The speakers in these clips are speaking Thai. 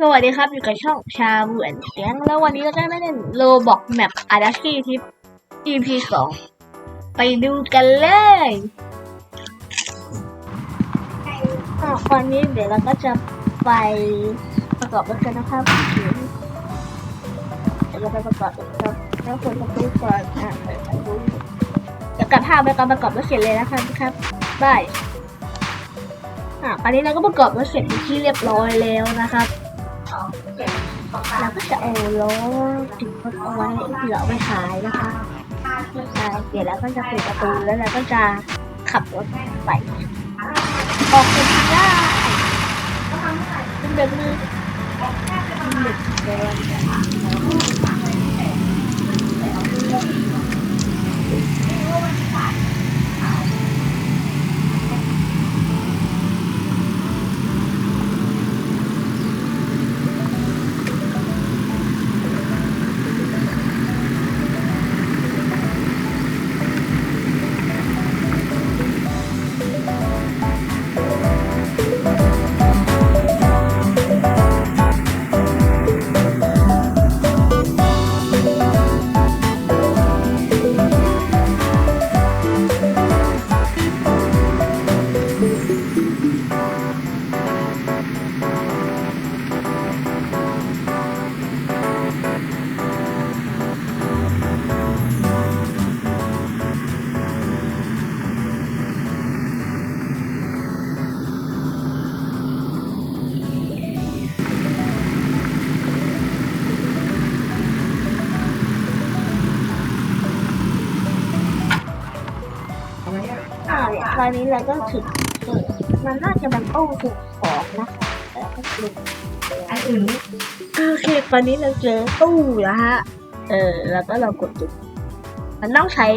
สวัสดีครับอยู่กับช่องชาเหมือนแก๊งแล้ววันนี้เราจะได้เล่นโลบอกแมปอาดัชชี่ทิป EP สองไปดูกันเลยอะวันนี้เดี๋ยวเราก็จะไปประกอบรถกันนะครับเดี๋ยวเราไปประกอบรถกันแล้วคนจะพูดก่อนอะไปดูเดี๋ยวกลับภาพไปการประกอบรถเสร็จเลยนะครับครับบายอะตอนนี้เราก็ประกอบรถเสร็จที่เรียบร้อยแล้วนะครับ เราก็จะเอาล้อติดรถเอาไว้เผื่อเอาไปขายนะคะอ่าเดี๋ยวเราก็จะปิดประตูแล้วเราก็จะขับรถไปออกไปได้เป็นแบบนี้หนึ่งเดือน อ่าเนี่ยตอนนี้เราก็ถึงเออมันน่าจะเป็นโอ้ถูกของนะแล้วก็ลงอันอื่นโอเคตอนนี้เราเจอตู้แล้วฮะ เออ แล้วก็เรากดจุด มันต้องใช้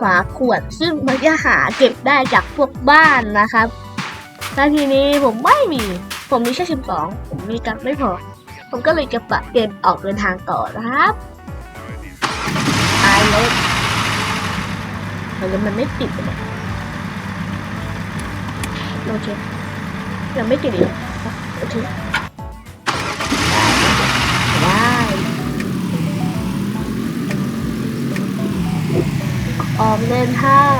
ฝาขวด ซึ่งมันจะหาเก็บได้จากพวกบ้านนะครับแล้วทีนี้ผมไม่มี ผมมีแค่สิบสองผมมีกันไม่พอ ผมก็เลยจะปะเกมออกเดินทางต่อนะครับตายเลยแล้วมันไม่ติดเลย โอเคยังไม่ติดเลยโอเคได้ออกเดินทาง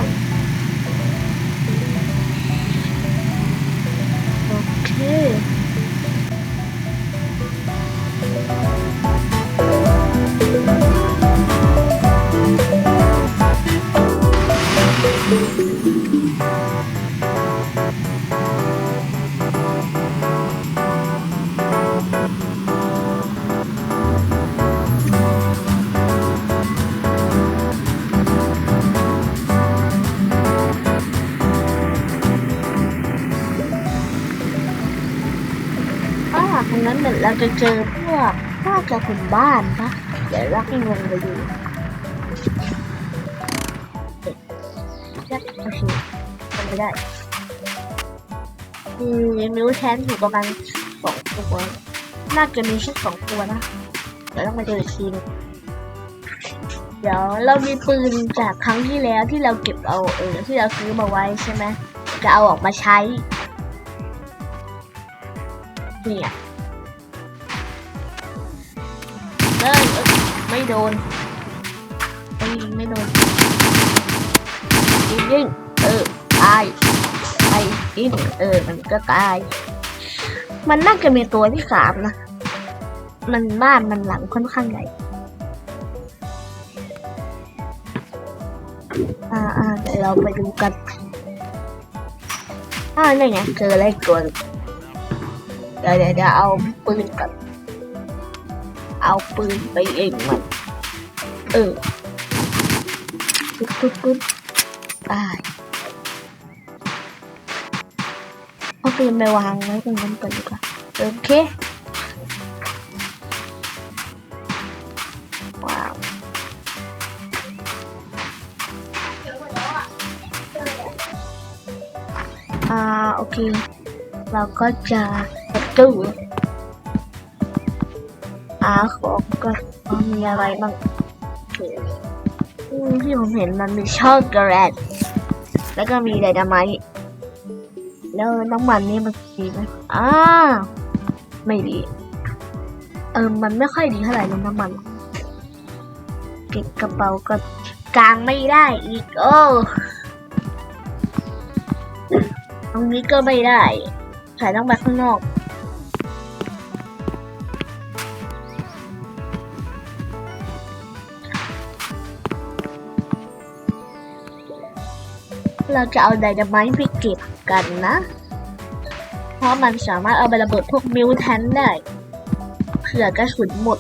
เราจะเจอพวกน่าจะเป็นบ้านปะเดี๋ยวเราให้งงไปดูเอ๊ะยัดโอเคทำไม่ได้อืมยังม่รู้แทนอยู่ประมาณสองตัวน่าจะมีแค่สองตัวนะเดี๋ยวต้องมาเจออีกทีนึงเดี๋ยวเรามีปืนจากครั้งที่แล้วที่เราเก็บเอาเออที่เราซื้อมาไว้ใช่ไหมจะเอาออกมาใช้เนี่ย เอ้ยเอ้ยไม่โดนไม่ยิงไม่โดนยิงยิงเออตายไปยิงเออมันก็ตาย มันน่าจะมีตัวที่สามนะ มันบ้านมันหลังค่อนข้างใหญ่อ่าอ่าเดี๋ยวเราไปดูกันอ่านี่ไงเจออะไรตัวหนึ่งเดี๋ยวเดี๋ยวเอาปืน เอาปืนไปเองมัน เออ ปุ๊บปุ๊บปุ๊บตายเอาปืนไปวางไว้ตรงนั้นก่อนดีกว่าโอเคว้าวอ่าโอเค เราก็จะประตูอาของก็มีอะไรบ้างอืมที่ผมเห็นมันมีช็อกโกแลตแล้วก็มีไดนามต์แล้วน้ำมันนี่มันดีไหมอ่าไม่ดี เออมันไม่ค่อยดีเท่าไหร่น้ำมัน เก็บกระเป๋าก็กางไม่ได้อีกโอ้ตรงนี้ก็ไม่ได้ใส่ต้องไปข้างนอก เราจะเอาไดนาไมต์ไปเก็บกันนะ เพราะมันสามารถเอาไประเบิดพวกมิวแทนได้เผื่อกระสุนหมด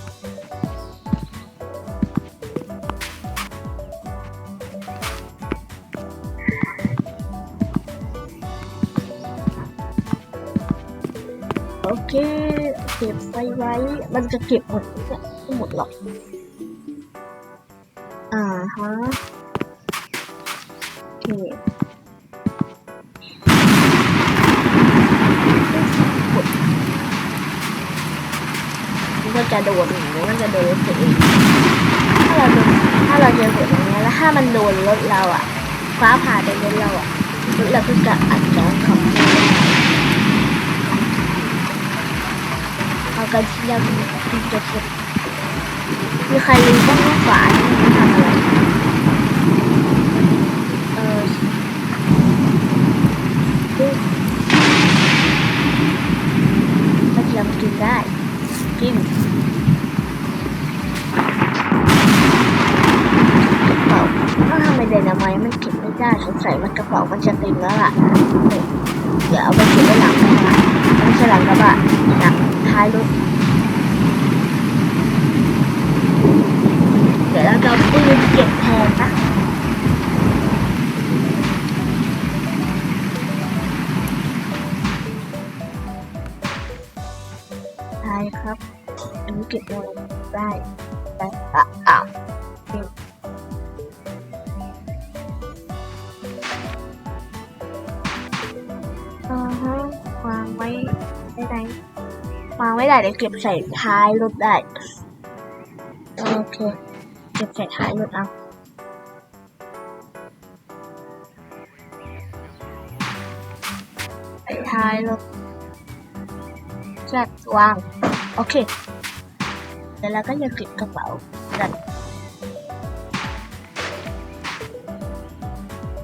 โอเค เก็บไว้ไว้ มันจะเก็บหมดไม่หมดหรอก อ่าฮะ โอเค ก็จะโดนหรือมันจะโดนรถตัวเองถ้าเราโดนถ้าเราเจอเหตุอย่างนี้ยแล้วถ้ามันโดนรถเราอะ ฟ้าผ่าโดนรถเราอะรถเราก็จะอัดจองขับเอากันที่ยังที่จะเก็บมีใครรู้บ้างว่าฝาที่มันทำอะไร เออกระเทียมกินได้ กินกระเป๋าถ้าทำไมไดนาไมต์มันเก็บไม่ได้สงสัยมันกระเป๋ามันจะเต็มแล้วล่ะเดี๋ยวเดี๋ยวเอาไปเก็บไว้หลังกระบะ ก็ดักระบท้ายรถเดี๋ยวเราจะปืนเก็บแทนนะใช่ครับอันนี้เก็บไว้ได้ได้อะอ้า วางไว้ได้เดี๋ยวเก็บใส่ท้ายรถได้ โอเค เก็บใส่ท้ายรถเอาใส่ท้ายรถจัดวาง โอเคเดี๋ยวเราก็จะเก็บกระเป๋ากัน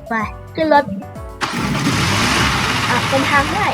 ไปขึ้นรถอะเป็นทางได้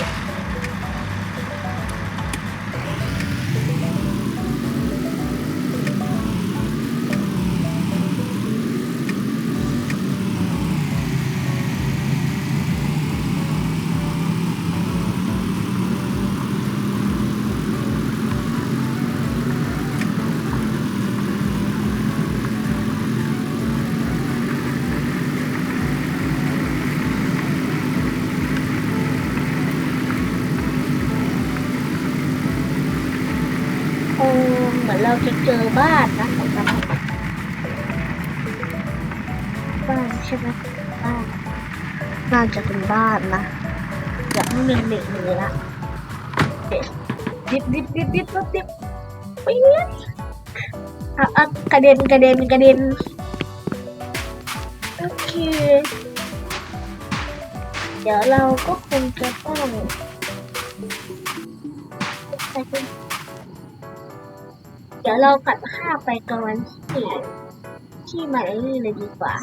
เราจะเจอบ้านนะของเราบ้านใช่ไหมบ้านน่าจะเป็นบ้านนะอยากให้มีเด็กเลยละเด็กดิบดิบดิบดิบดิบดิบปิ๊งอะอะกระเด็นกระเด็นกระเด็นโอเคเดี๋ยวเราก็คงจะต้องไปกัน ดี๋ยวเรากัดภาพไปก่อนที่ที่มาไอ้นี่เลยดีกว่า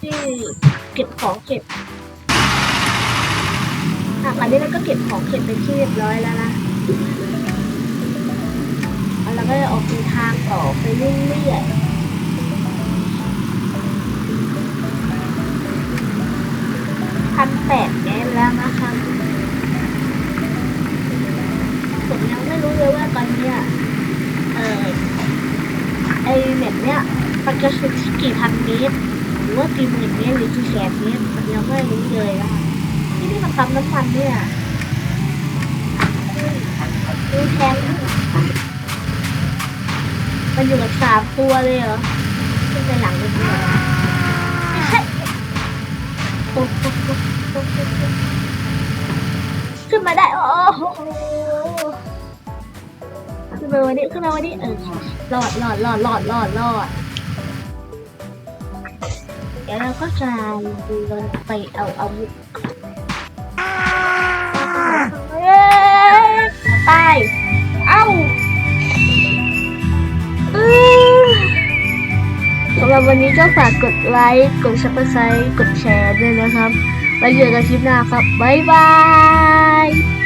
ที่เก็บของเก็บอะอันนี้เราก็เก็บของเก็บไปที่เรียบร้อยแล้วนะแล้วเราก็จะออกเดินทางต่อไปเรื่อยๆพันแปด มันจะสุดกี่พันเมตรหรือว่ากี่หมื่นเมตรหรือกี่แสนเมตรมันยังไม่รู้เลยนะคะที่นี่มันปั๊มน้ำมันเนี่ยดูแทนมันอยู่กับสามตัวเลยเหรอขึ้นไปหลังเลยขึ้นมาได้ โอ้โหขึ้นมาวันนี้ขึ้นมาวันนี้เออรอดรอดรอดรอดรอดรอดี๋ยวเราก็จะลงไปเอาเอาวุธตาเอาสำหรับวันนี้ก็ฝากกดไลค์ กดซับสไครต์กดแชร์ด้วยนะครับ ไว้เจอกันคลิปหน้าครับ บ๊ายบาย